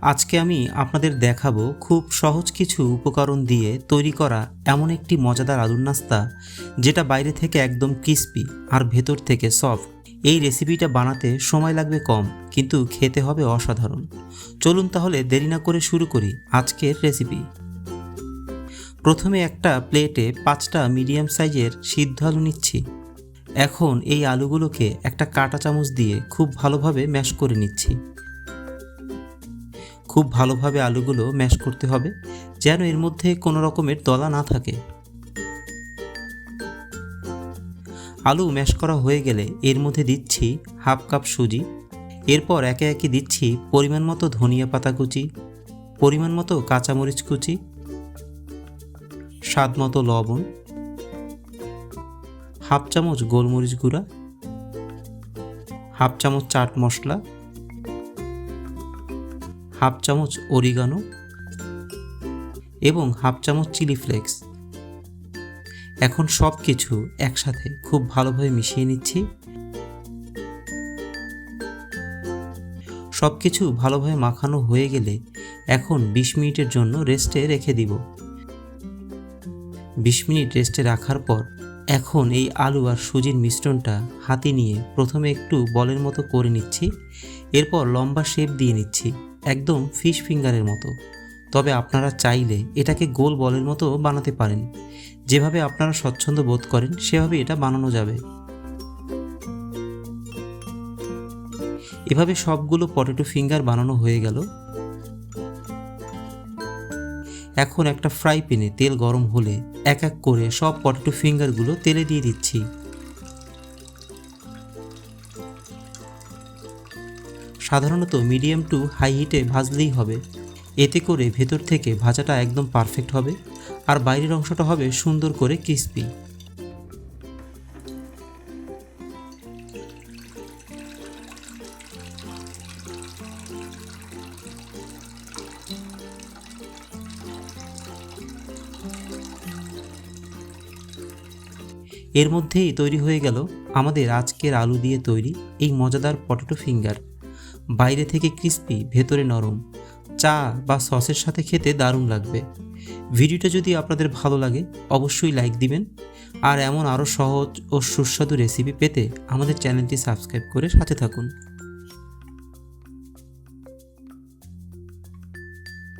আজকে আমি আপনাদের দেখাবো খুব সহজ কিছু উপকরণ দিয়ে তৈরি করা এমন একটি মজাদার আলুর নাস্তা, যেটা বাইরে থেকে একদম ক্রিস্পি আর ভেতর থেকে সফট। এই রেসিপিটা বানাতে সময় লাগবে কম, কিন্তু খেতে হবে অসাধারণ। চলুন তাহলে দেরি না করে শুরু করি আজকের রেসিপি। প্রথমে একটা প্লেটে পাঁচটা মিডিয়াম সাইজের সিদ্ধ আলু নিচ্ছি। এখন এই আলুগুলোকে একটা কাঁটা চামচ দিয়ে খুব ভালোভাবে ম্যাশ করে নিচ্ছি। খুব ভালোভাবে আলুগুলো ম্যাশ করতে হবে, যেন এর মধ্যে কোনো রকমের দলা না থাকে। আলু ম্যাশ করা হয়ে গেলে এর মধ্যে দিচ্ছি হাফ কাপ সুজি, এরপর একে একে দিচ্ছি পরিমাণ মতো ধনিয়া পাতা কুচি, পরিমাণ মতো কাঁচামরিচ কুচি, স্বাদ মতো লবণ, হাফ চামচ গোলমরিচ গুঁড়া, হাফ চামচ চাট মশলা হাফ চামচ অরিগানো এবং হাফ চামচ চিলি ফ্লেক্স। এখন সব কিছু একসাথে খুব ভালোভাবে মিশিয়ে নিচ্ছি। সব কিছু ভালোভাবে মাখানো হয়ে গেলে এখন বিশ মিনিটের জন্য রেস্টে রেখে দিব। বিশ মিনিট রেস্টে রাখার পর এখন এই আলু আর সুজির মিশ্রণটা হাতে নিয়ে প্রথমে একটু বলের মতো করে নিচ্ছি। এরপর লম্বা শেপ দিয়ে নিচ্ছি। একদম ফিশ ফিঙ্গারের মতো। তবে আপনারা চাইলে এটাকে গোল বলের মতো বানাতে পারেন। যেভাবে আপনারা স্বচ্ছন্দ বোধ করেন, সেভাবে এটা বানানো যাবে। এভাবে সবগুলো পটেটো ফিঙ্গার বানানো হয়ে গেল। এখন একটা ফ্রাই প্যানে তেল গরম হলে এক এক করে সব পটেটো ফিঙ্গারগুলো তেলে দিয়ে দিচ্ছি। সাধারণত মিডিয়াম টু হাই হিটে ভাজলেই হবে। এতে করে ভেতর থেকে ভাজাটা একদম পারফেক্ট হবে আর বাইরের অংশটা হবে সুন্দর করে ক্রিস্পি। এর মধ্যেই তৈরি হয়ে গেল আমাদের আজকের আলু দিয়ে তৈরি এই মজাদার পটেটো ফিঙ্গার। বাইরে থেকে ক্রিস্পি, ভেতরে নরম। চা বা সসের সাথে খেতে দারুণ লাগবে। ভিডিওটা যদি আপনাদের ভালো লাগে, অবশ্যই লাইক দিবেন। আর এমন আরও সহজ ও সুস্বাদু রেসিপি পেতে আমাদের চ্যানেলটি সাবস্ক্রাইব করে সাথে থাকুন।